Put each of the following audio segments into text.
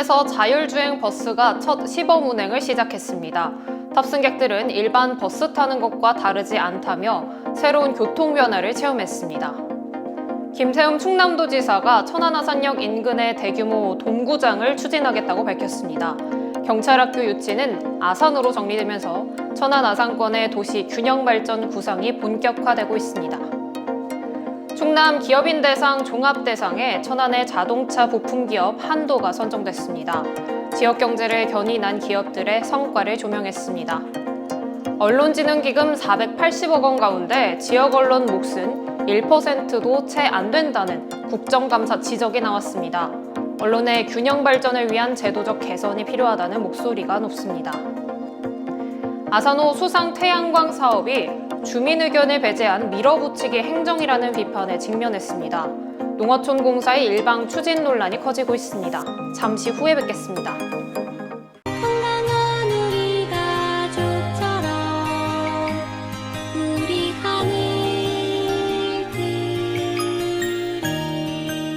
천안에서 자율주행 버스가 첫 시범 운행을 시작했습니다. 탑승객들은 일반 버스 타는 것과 다르지 않다며 새로운 교통 변화를 체험했습니다. 김세움 충남도지사가 천안아산역 인근의 대규모 돔구장을 추진하겠다고 밝혔습니다. 경찰학교 유치는 아산으로 정리되면서 천안 아산권의 도시 균형 발전 구상이 본격화되고 있습니다. 충남 기업인 대상 종합 대상에 천안의 자동차 부품 기업 한도가 선정됐습니다. 지역 경제를 견인한 기업들의 성과를 조명했습니다. 언론진흥기금 480억 원 가운데 지역 언론 몫은 1%도 채 안 된다는 국정감사 지적이 나왔습니다. 언론의 균형 발전을 위한 제도적 개선이 필요하다는 목소리가 높습니다. 아산호 수상 태양광 사업이 주민 의견을 배제한 밀어붙이기 행정이라는 비판에 직면했습니다. 농어촌 공사의 일방 추진 논란이 커지고 있습니다. 잠시 후에 뵙겠습니다.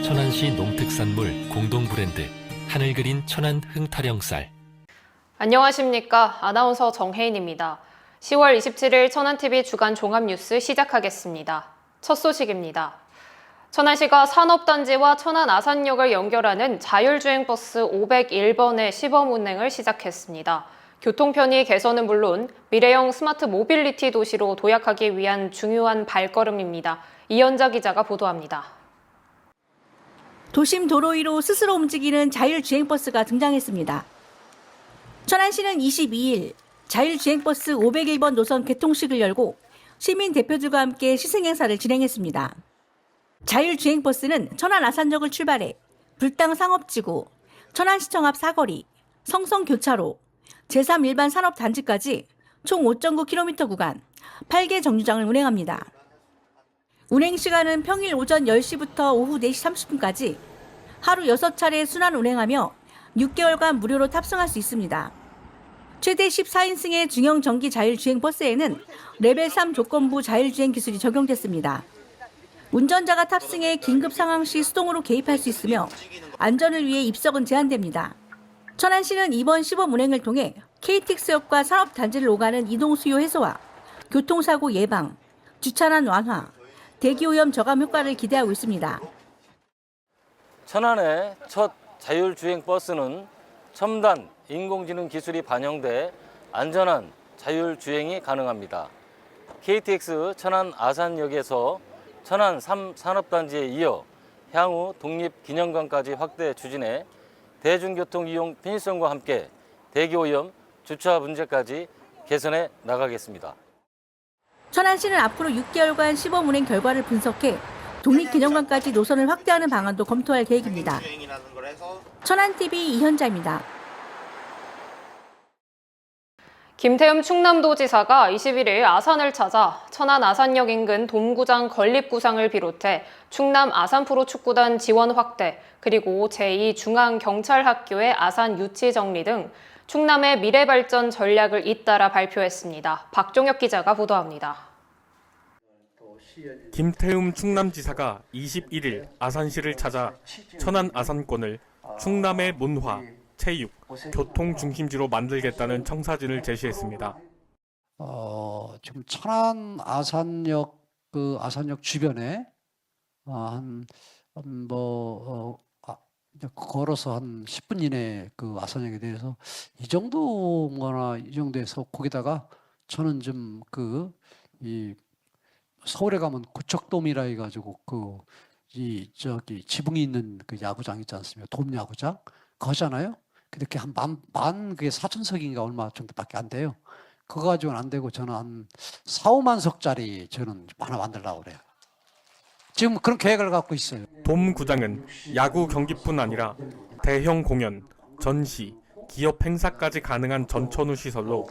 천안시 농특산물 공동 브랜드 하늘 그린 천안 흥타령 쌀 안녕하십니까. 아나운서 정혜인입니다. 10월 27일 천안TV 주간 종합뉴스 시작하겠습니다. 첫 소식입니다. 천안시가 산업단지와 천안 아산역을 연결하는 자율주행버스 501번의 시범 운행을 시작했습니다. 교통 편의 개선은 물론 미래형 스마트 모빌리티 도시로 도약하기 위한 중요한 발걸음입니다. 이현자 기자가 보도합니다. 도심 도로 위로 스스로 움직이는 자율주행 버스가 등장했습니다. 천안시는 22일 자율주행버스 501번 노선 개통식을 열고 시민 대표들과 함께 시승행사를 진행했습니다. 자율주행버스는 천안 아산역을 출발해 불당 상업지구, 천안시청 앞 사거리, 성성교차로, 제3 일반 산업단지까지 총 5.9km 구간 8개 정류장을 운행합니다. 운행 시간은 평일 오전 10시부터 오후 4시 30분까지 하루 6차례 순환 운행하며 6개월간 무료로 탑승할 수 있습니다. 최대 14인승의 중형 전기 자율주행 버스에는 레벨 3 조건부 자율주행 기술이 적용됐습니다. 운전자가 탑승해 긴급 상황 시 수동으로 개입할 수 있으며 안전을 위해 입석은 제한됩니다. 천안시는 이번 시범 운행을 통해 KTX역과 산업단지를 오가는 이동 수요 해소와 교통사고 예방, 주차난 완화, 대기오염 저감 효과를 기대하고 있습니다. 천안의 첫 자율주행 버스는 첨단 인공지능 기술이 반영돼 안전한 자율주행이 가능합니다. KTX 천안 아산역에서 천안 3 산업단지에 이어 향후 독립기념관까지 확대 추진해 대중교통 이용 편의성과 함께 대기오염, 주차 문제까지 개선해 나가겠습니다. 천안시는 앞으로 6개월간 시범 운행 결과를 분석해 독립기념관까지 노선을 확대하는 방안도 검토할 계획입니다. 천안TV 이현자입니다. 김태흠 충남도지사가 21일 아산을 찾아 천안 아산역 인근 돔구장 건립 구상을 비롯해 충남 아산 프로축구단 지원 확대, 그리고 제2중앙경찰학교의 아산 유치 정리 등 충남의 미래 발전 전략을 잇따라 발표했습니다. 박종혁 기자가 보도합니다. 김태흠 충남지사가 21일 아산시를 찾아 천안 아산권을 충남의 문화, 체육, 교통 중심지로 만들겠다는 청사진을 제시했습니다. 어, 지금 천안 아산역 그 아산역 주변에 어, 한뭐 어, 아, 걸어서 한 10분 이내 그 아산역에 대해서 이 정도거나 이 정도에서 거기다가 저는 좀 그 이 서울에 가면 구척돔이라 해가지고 그 이 저기 지붕이 있는 그 야구장 있지 않습니까? 돔 야구장 거잖아요. 그렇게 한 만 만 그게 사천석인가 얼마 정도밖에 안 돼요. 그거 가지고는 안 되고 저는 한 4, 5만 석짜리 저는 하나 만들려고 그래요. 지금 그런 계획을 갖고 있어요. 돔 구장은 야구 경기뿐 아니라 대형 공연, 전시, 기업 행사까지 가능한 전천후 시설로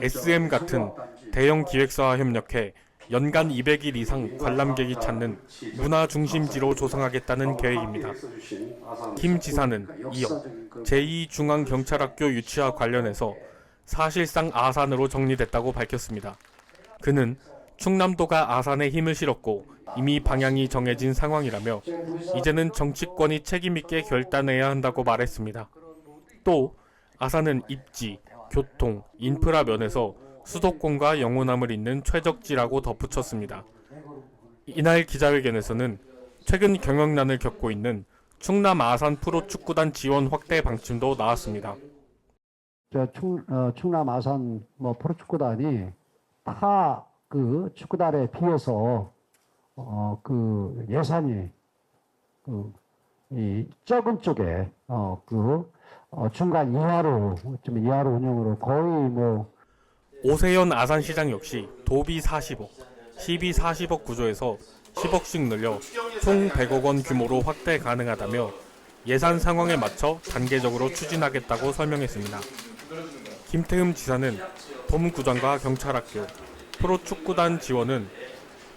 SM 같은 대형 기획사와 협력해 연간 200일 이상 관람객이 찾는 문화 중심지로 조성하겠다는 계획입니다. 김 지사는 이어 제2중앙경찰학교 유치와 관련해서 사실상 아산으로 정리됐다고 밝혔습니다. 그는 충남도가 아산에 힘을 실었고 이미 방향이 정해진 상황이라며 이제는 정치권이 책임있게 결단해야 한다고 말했습니다. 또 아산은 입지, 교통, 인프라 면에서 수도권과 영호남을 잇는 최적지라고 덧붙였습니다. 이날 기자회견에서는 최근 경영난을 겪고 있는 충남 아산 프로축구단 지원 확대 방침도 나왔습니다. 저 충, 어, 충남 아산 뭐 프로축구단이 타 그 축구단에 비해서 어, 그 예산이 그 이 적은 쪽에 어, 그 어, 중간 이하로 좀 이하로 운영으로 거의 뭐 오세현 아산시장 역시 도비 40억, 시비 40억 구조에서 10억씩 늘려 총 100억 원 규모로 확대 가능하다며 예산 상황에 맞춰 단계적으로 추진하겠다고 설명했습니다. 김태흠 지사는 돔구장과 경찰학교, 프로축구단 지원은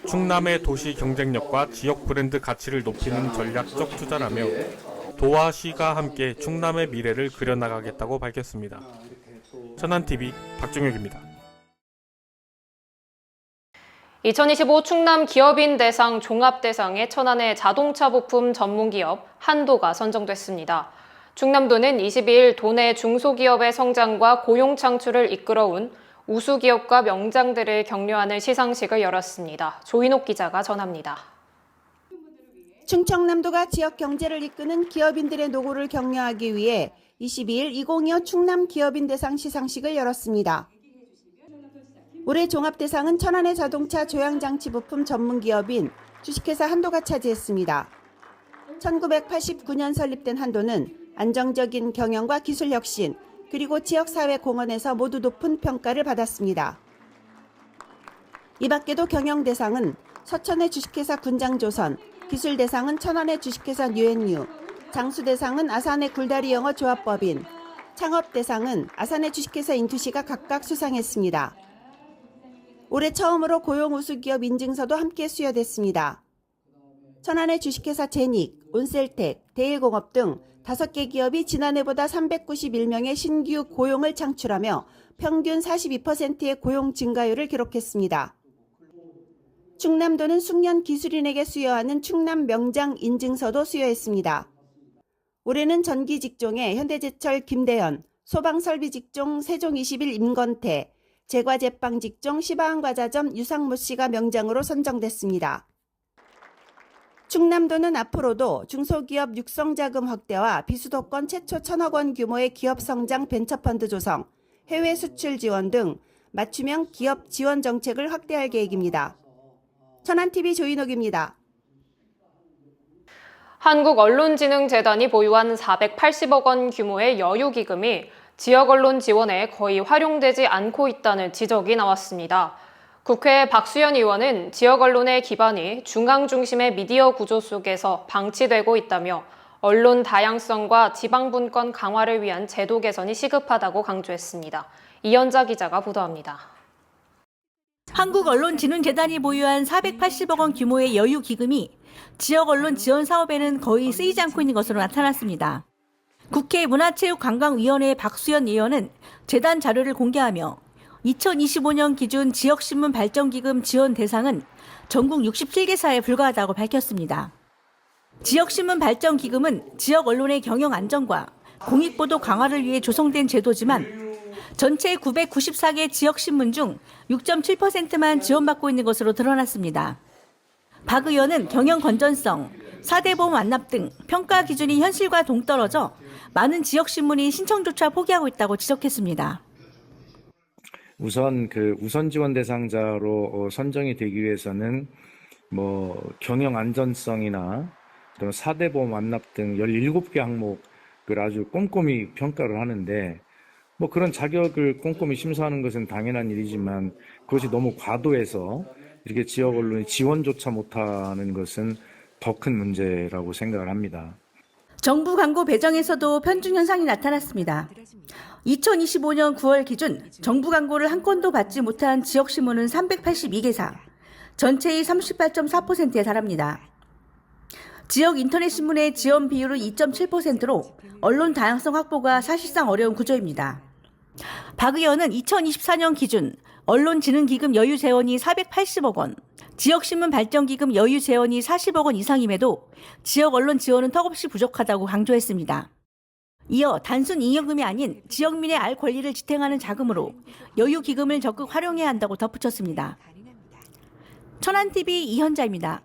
충남의 도시 경쟁력과 지역 브랜드 가치를 높이는 전략적 투자라며 도와 시가 함께 충남의 미래를 그려나가겠다고 밝혔습니다. 천안TV 박정혁입니다. 2025 충남 기업인 대상 종합 대상에 천안의 자동차 부품 전문 기업 한도가 선정됐습니다. 충남도는 22일 도내 중소기업의 성장과 고용 창출을 이끌어온 우수 기업과 명장들을 격려하는 시상식을 열었습니다. 조인옥 기자가 전합니다. 충청남도가 지역 경제를 이끄는 기업인들의 노고를 격려하기 위해 22일 2025 충남 기업인 대상 시상식을 열었습니다. 올해 종합대상은 천안의 자동차 조향장치 부품 전문 기업인 주식회사 한도가 차지했습니다. 1989년 설립된 한도는 안정적인 경영과 기술 혁신, 그리고 지역사회 공헌에서 모두 높은 평가를 받았습니다. 이 밖에도 경영 대상은 서천의 주식회사 군장조선, 기술 대상은 천안의 주식회사 뉴앤뉴, 장수 대상은 아산의 굴다리 영어 조합법인, 창업 대상은 아산의 주식회사 인투시가 각각 수상했습니다. 올해 처음으로 고용 우수기업 인증서도 함께 수여됐습니다. 천안의 주식회사 제닉, 온셀텍, 대일공업 등 다섯 개 기업이 지난해보다 391명의 신규 고용을 창출하며 평균 42%의 고용 증가율을 기록했습니다. 충남도는 숙련 기술인에게 수여하는 충남 명장 인증서도 수여했습니다. 올해는 전기 직종의 현대제철 김대현, 소방설비 직종 세종 21 임건태, 제과제빵 직종 시바한과자점 유상무 씨가 명장으로 선정됐습니다. 충남도는 앞으로도 중소기업 육성자금 확대와 비수도권 최초 천억 원 규모의 기업 성장 벤처펀드 조성, 해외 수출 지원 등 맞춤형 기업 지원 정책을 확대할 계획입니다. 천안TV 조인옥입니다. 한국언론진흥재단이 보유한 480억 원 규모의 여유기금이 지역 언론 지원에 거의 활용되지 않고 있다는 지적이 나왔습니다. 국회 박수현 의원은 지역 언론의 기반이 중앙 중심의 미디어 구조 속에서 방치되고 있다며 언론 다양성과 지방 분권 강화를 위한 제도 개선이 시급하다고 강조했습니다. 이현자 기자가 보도합니다. 한국언론진흥재단이 보유한 480억 원 규모의 여유 기금이 지역 언론 지원 사업에는 거의 쓰이지 않고 있는 것으로 나타났습니다. 국회 문화체육관광위원회 박수현 의원은 재단 자료를 공개하며 2025년 기준 지역신문 발전기금 지원 대상은 전국 67개사에 불과하다고 밝혔습니다. 지역신문 발전기금은 지역 언론의 경영 안정과 공익보도 강화를 위해 조성된 제도지만 전체 994개 지역신문 중 6.7%만 지원받고 있는 것으로 드러났습니다. 박 의원은 경영 건전성, 4대 보험 완납 등 평가 기준이 현실과 동떨어져 많은 지역 신문이 신청조차 포기하고 있다고 지적했습니다. 우선 그 우선 지원 대상자로 어, 선정이 되기 위해서는 뭐 경영 안전성이나 또 4대 보험 완납 등 17개 항목을 아주 꼼꼼히 평가를 하는데 뭐 그런 자격을 꼼꼼히 심사하는 것은 당연한 일이지만 그것이 너무 과도해서 이렇게 지역 언론이 지원조차 못하는 것은 더 큰 문제라고 생각을 합니다. 정부 광고 배정에서도 편중 현상이 나타났습니다. 2025년 9월 기준 정부 광고를 한 건도 받지 못한 지역 신문은 382개사, 전체의 38.4%에 달합니다. 지역 인터넷 신문의 지원 비율은 2.7%로 언론 다양성 확보가 사실상 어려운 구조입니다. 박 의원은 2024년 기준 언론진흥기금 여유 재원이 480억 원, 지역신문 발전기금 여유 재원이 40억 원 이상임에도 지역 언론 지원은 턱없이 부족하다고 강조했습니다. 이어 단순 잉여금이 아닌 지역민의 알 권리를 지탱하는 자금으로 여유 기금을 적극 활용해야 한다고 덧붙였습니다. 천안TV 이현자입니다.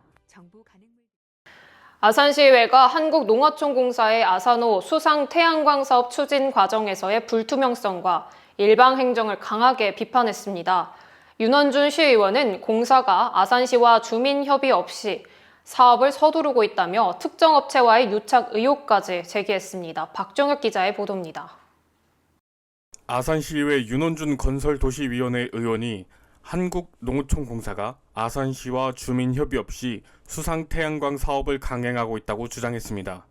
아산시의회가 한국농어촌공사의 아산호 수상 태양광 사업 추진 과정에서의 불투명성과 일방 행정을 강하게 비판했습니다. 윤원준 시의원은 공사가 아산시와 주민 협의 없이 사업을 서두르고 있다며 특정 업체와의 유착 의혹까지 제기했습니다. 박종혁 기자의 보도입니다. 아산시의회 윤원준 건설도시위원회 의원이 한국농어촌공사가 아산시와 주민 협의 없이 수상 태양광 사업을 강행하고 있다고 주장했습니다.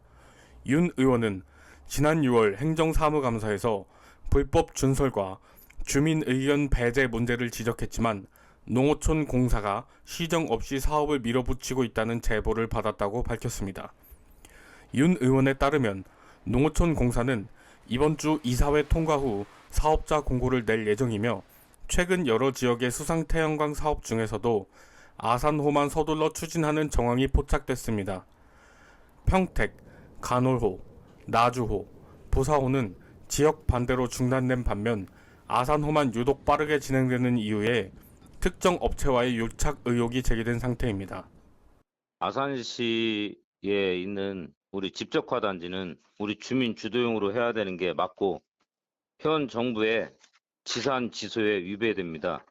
윤 의원은 지난 6월 행정사무감사에서 불법 준설과 주민 의견 배제 문제를 지적했지만 농어촌 공사가 시정 없이 사업을 밀어붙이고 있다는 제보를 받았다고 밝혔습니다. 윤 의원에 따르면 농어촌 공사는 이번 주 이사회 통과 후 사업자 공고를 낼 예정이며 최근 여러 지역의 수상 태양광 사업 중에서도 아산호만 서둘러 추진하는 정황이 포착됐습니다. 평택, 간월호, 나주호, 보사호는 지역 반대로 중단된 반면 아산호만 유독 빠르게 진행되는 이유에 특정 업체와의 유착 의혹이 제기된 상태입니다. 아산시에 있는 우리 집적화 단지는 우리 주민 주도용으로 해야 되는 게 맞고 현 정부의 지산 지소에 위배됩니다.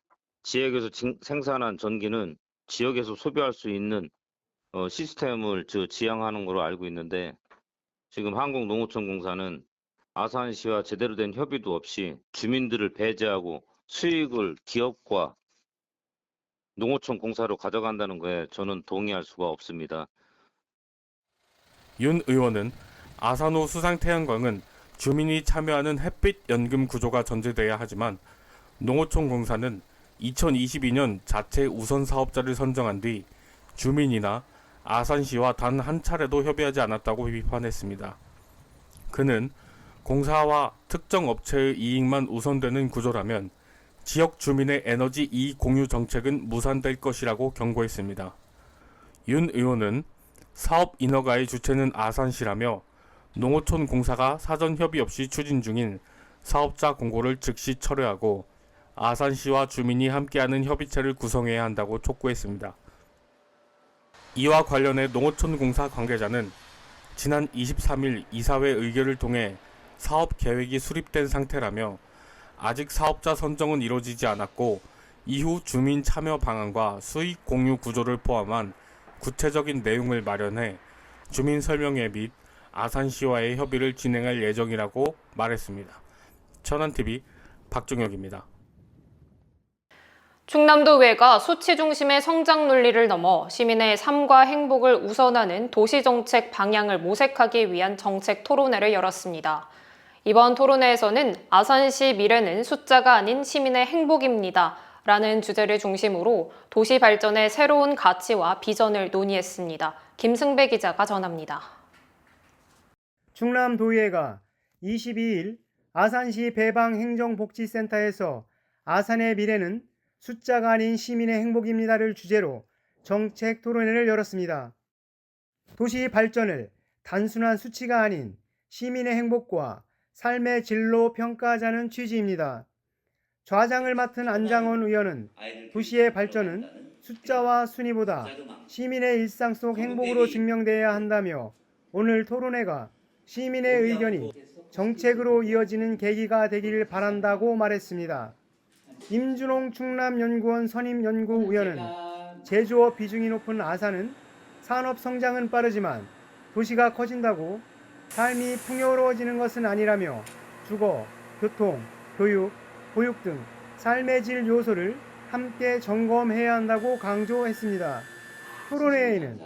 지역에서 진- 생산한 전기는 지역에서 소비할 수 있는 어, 시스템을 저 지향하는 걸로 알고 있는데 지금 한국농어촌공사는 아산시와 제대로 된 협의도 없이 주민들을 배제하고 수익을 기업과 농어촌 공사로 가져간다는 거에 저는 동의할 수가 없습니다. 윤 의원은 아산호 수상 태양광은 주민이 참여하는 햇빛 연금 구조가 전제돼야 하지만 농어촌 공사는 2022년 자체 우선 사업자를 선정한 뒤 주민이나 아산시와 단 한 차례도 협의하지 않았다고 비판했습니다. 그는 공사와 특정 업체의 이익만 우선되는 구조라면 지역 주민의 에너지 이익 공유 정책은 무산될 것이라고 경고했습니다. 윤 의원은 사업 인허가의 주체는 아산시라며 농어촌 공사가 사전 협의 없이 추진 중인 사업자 공고를 즉시 철회하고 아산시와 주민이 함께하는 협의체를 구성해야 한다고 촉구했습니다. 이와 관련해 농어촌 공사 관계자는 지난 23일 이사회 의결을 통해 사업 계획이 수립된 상태라며 아직 사업자 선정은 이루어지지 않았고 이후 주민 참여 방안과 수익 공유 구조를 포함한 구체적인 내용을 마련해 주민 설명회 및 아산시와의 협의를 진행할 예정이라고 말했습니다. 천안TV 박종혁입니다. 충남도의회가 수치 중심의 성장 논리를 넘어 시민의 삶과 행복을 우선하는 도시 정책 방향을 모색하기 위한 정책 토론회를 열었습니다. 이번 토론회에서는 아산시 미래는 숫자가 아닌 시민의 행복입니다. 라는 주제를 중심으로 도시 발전의 새로운 가치와 비전을 논의했습니다. 김승배 기자가 전합니다. 충남도의회가 22일 아산시 배방행정복지센터에서 아산의 미래는 숫자가 아닌 시민의 행복입니다를 주제로 정책 토론회를 열었습니다. 도시 발전을 단순한 수치가 아닌 시민의 행복과 삶의 질로 평가하자는 취지입니다. 좌장을 맡은 안장원 의원은 도시의 발전은 숫자와 순위보다 시민의 일상 속 행복으로 증명돼야 한다며 오늘 토론회가 시민의 의견이 정책으로 이어지는 계기가 되길 바란다고 말했습니다. 임준홍 충남연구원 선임연구위원은 제조업 비중이 높은 아산은 산업 성장은 빠르지만 도시가 커진다고 삶이 풍요로워지는 것은 아니라며 주거, 교통, 교육, 보육 등 삶의 질 요소를 함께 점검해야 한다고 강조했습니다. 토론회에는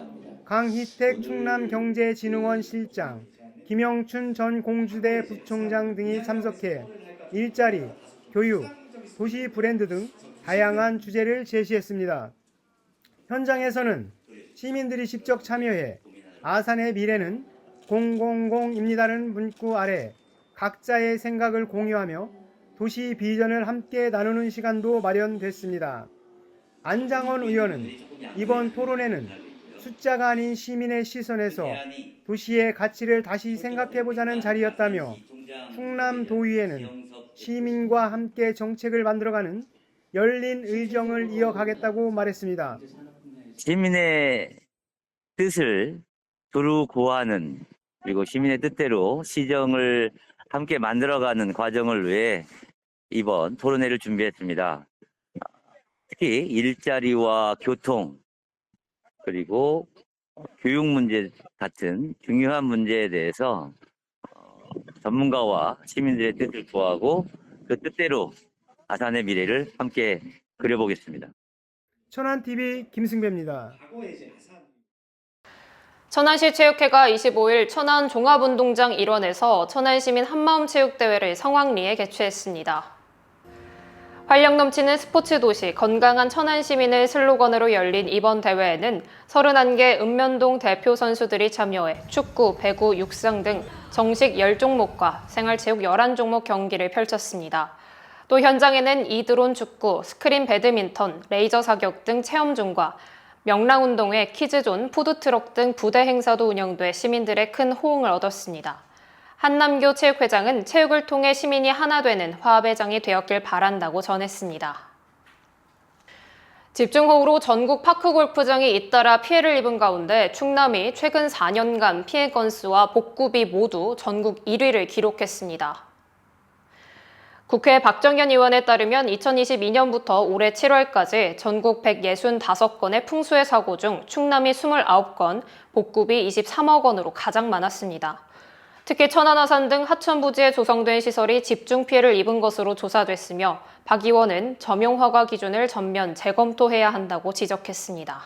강희택 충남경제진흥원 실장, 김영춘 전 공주대 부총장 등이 참석해 일자리, 교육, 도시 브랜드 등 다양한 주제를 제시했습니다. 현장에서는 시민들이 직접 참여해 아산의 미래는 000입니다는 문구 아래 각자의 생각을 공유하며 도시 비전을 함께 나누는 시간도 마련됐습니다. 안장원 의원은 이번 토론회는 숫자가 아닌 시민의 시선에서 도시의 가치를 다시 생각해보자는 자리였다며 충남도의회는 시민과 함께 정책을 만들어가는 열린 의정을 이어가겠다고 말했습니다. 시민의 뜻을 두루 고하는 그리고 시민의 뜻대로 시정을 함께 만들어가는 과정을 위해 이번 토론회를 준비했습니다. 특히 일자리와 교통 그리고 교육 문제 같은 중요한 문제에 대해서 어, 전문가와 시민들의 뜻을 구하고 그 뜻대로 아산의 미래를 함께 그려보겠습니다. 천안TV 김승배입니다. 천안시 체육회가 25일 천안 종합운동장 일원에서 천안시민 한마음 체육대회를 성황리에 개최했습니다. 활력 넘치는 스포츠 도시 건강한 천안 시민을 슬로건으로 열린 이번 대회에는 31개 읍면동 대표 선수들이 참여해 축구, 배구, 육상 등 정식 10종목과 생활체육 11종목 경기를 펼쳤습니다. 또 현장에는 이드론 축구, 스크린 배드민턴, 레이저 사격 등 체험존과 명랑운동회, 키즈존, 푸드트럭 등 부대 행사도 운영돼 시민들의 큰 호응을 얻었습니다. 한남교 체육회장은 체육을 통해 시민이 하나 되는 화합의 장이 되었길 바란다고 전했습니다. 집중호우로 전국 파크 골프장이 잇따라 피해를 입은 가운데 충남이 최근 4년간 피해 건수와 복구비 모두 전국 1위를 기록했습니다. 국회 박정현 의원에 따르면 2022년부터 올해 7월까지 전국 165건의 풍수해 사고 중 충남이 29건, 복구비 23억 원으로 가장 많았습니다. 특히 천안아산 등 하천 부지에 조성된 시설이 집중 피해를 입은 것으로 조사됐으며 박 의원은 점용 허가 기준을 전면 재검토해야 한다고 지적했습니다.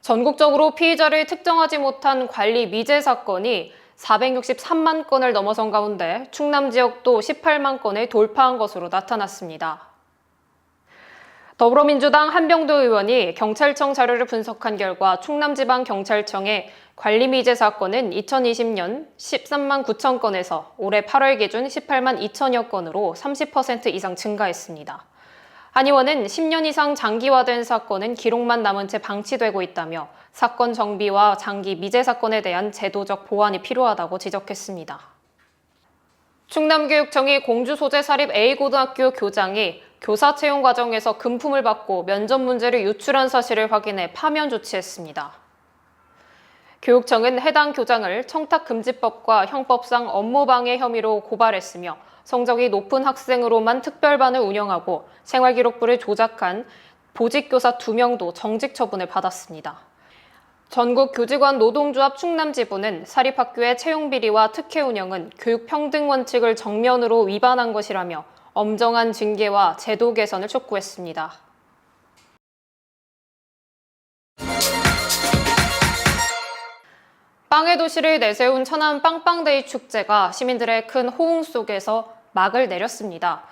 전국적으로 피의자를 특정하지 못한 관리 미제 사건이 463만 건을 넘어선 가운데 충남 지역도 18만 건을 돌파한 것으로 나타났습니다. 더불어민주당 한병도 의원이 경찰청 자료를 분석한 결과 충남지방경찰청의 관리미제 사건은 2020년 13만 9천 건에서 올해 8월 기준 18만 2천여 건으로 30% 이상 증가했습니다. 한 의원은 10년 이상 장기화된 사건은 기록만 남은 채 방치되고 있다며 사건 정비와 장기 미제 사건에 대한 제도적 보완이 필요하다고 지적했습니다. 충남교육청이 공주 소재 사립 A고등학교 교장이 교사 채용 과정에서 금품을 받고 면접 문제를 유출한 사실을 확인해 파면 조치했습니다. 교육청은 해당 교장을 청탁금지법과 형법상 업무방해 혐의로 고발했으며 성적이 높은 학생으로만 특별반을 운영하고 생활기록부를 조작한 보직교사 2명도 정직 처분을 받았습니다. 전국 교직원 노동조합 충남 지부는 사립학교의 채용비리와 특혜 운영은 교육평등 원칙을 정면으로 위반한 것이라며 엄정한 징계와 제도 개선을 촉구했습니다. 빵의 도시를 내세운 천안 빵빵데이 축제가 시민들의 큰 호응 속에서 막을 내렸습니다.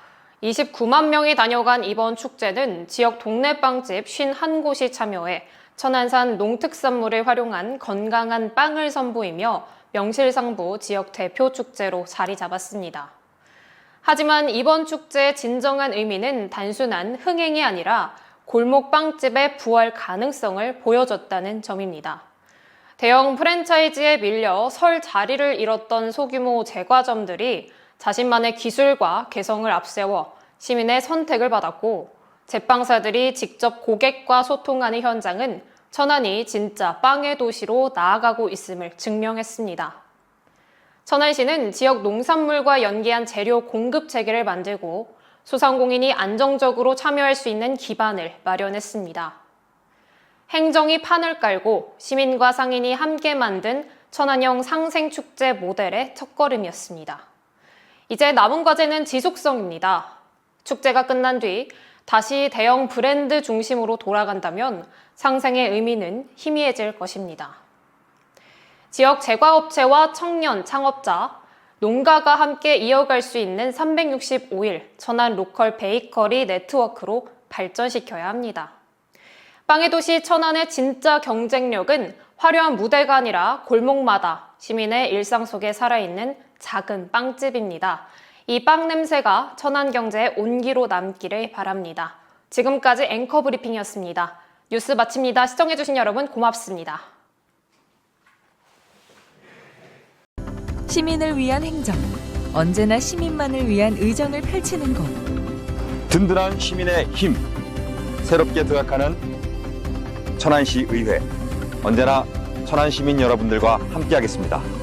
29만 명이 다녀간 이번 축제는 지역 동네 빵집 51곳이 참여해 천안산 농특산물을 활용한 건강한 빵을 선보이며 명실상부 지역 대표 축제로 자리 잡았습니다. 하지만 이번 축제의 진정한 의미는 단순한 흥행이 아니라 골목 빵집의 부활 가능성을 보여줬다는 점입니다. 대형 프랜차이즈에 밀려 설 자리를 잃었던 소규모 제과점들이 자신만의 기술과 개성을 앞세워 시민의 선택을 받았고 제빵사들이 직접 고객과 소통하는 현장은 천안이 진짜 빵의 도시로 나아가고 있음을 증명했습니다. 천안시는 지역 농산물과 연계한 재료 공급 체계를 만들고 소상공인이 안정적으로 참여할 수 있는 기반을 마련했습니다. 행정이 판을 깔고 시민과 상인이 함께 만든 천안형 상생축제 모델의 첫걸음이었습니다. 이제 남은 과제는 지속성입니다. 축제가 끝난 뒤 다시 대형 브랜드 중심으로 돌아간다면 상생의 의미는 희미해질 것입니다. 지역 제과업체와 청년 창업자, 농가가 함께 이어갈 수 있는 365일 천안 로컬 베이커리 네트워크로 발전시켜야 합니다. 빵의 도시 천안의 진짜 경쟁력은 화려한 무대가 아니라 골목마다 시민의 일상 속에 살아있는 작은 빵집입니다. 이 빵 냄새가 천안 경제의 온기로 남기를 바랍니다. 지금까지 앵커 브리핑이었습니다. 뉴스 마칩니다. 시청해주신 여러분 고맙습니다. 시민을 위한 행정. 언제나 시민만을 위한 의정을 펼치는 곳. 든든한 시민의 힘 새롭게 도약하는 천안시 의회 언제나 천안 시민 여러분들과 함께하겠습니다.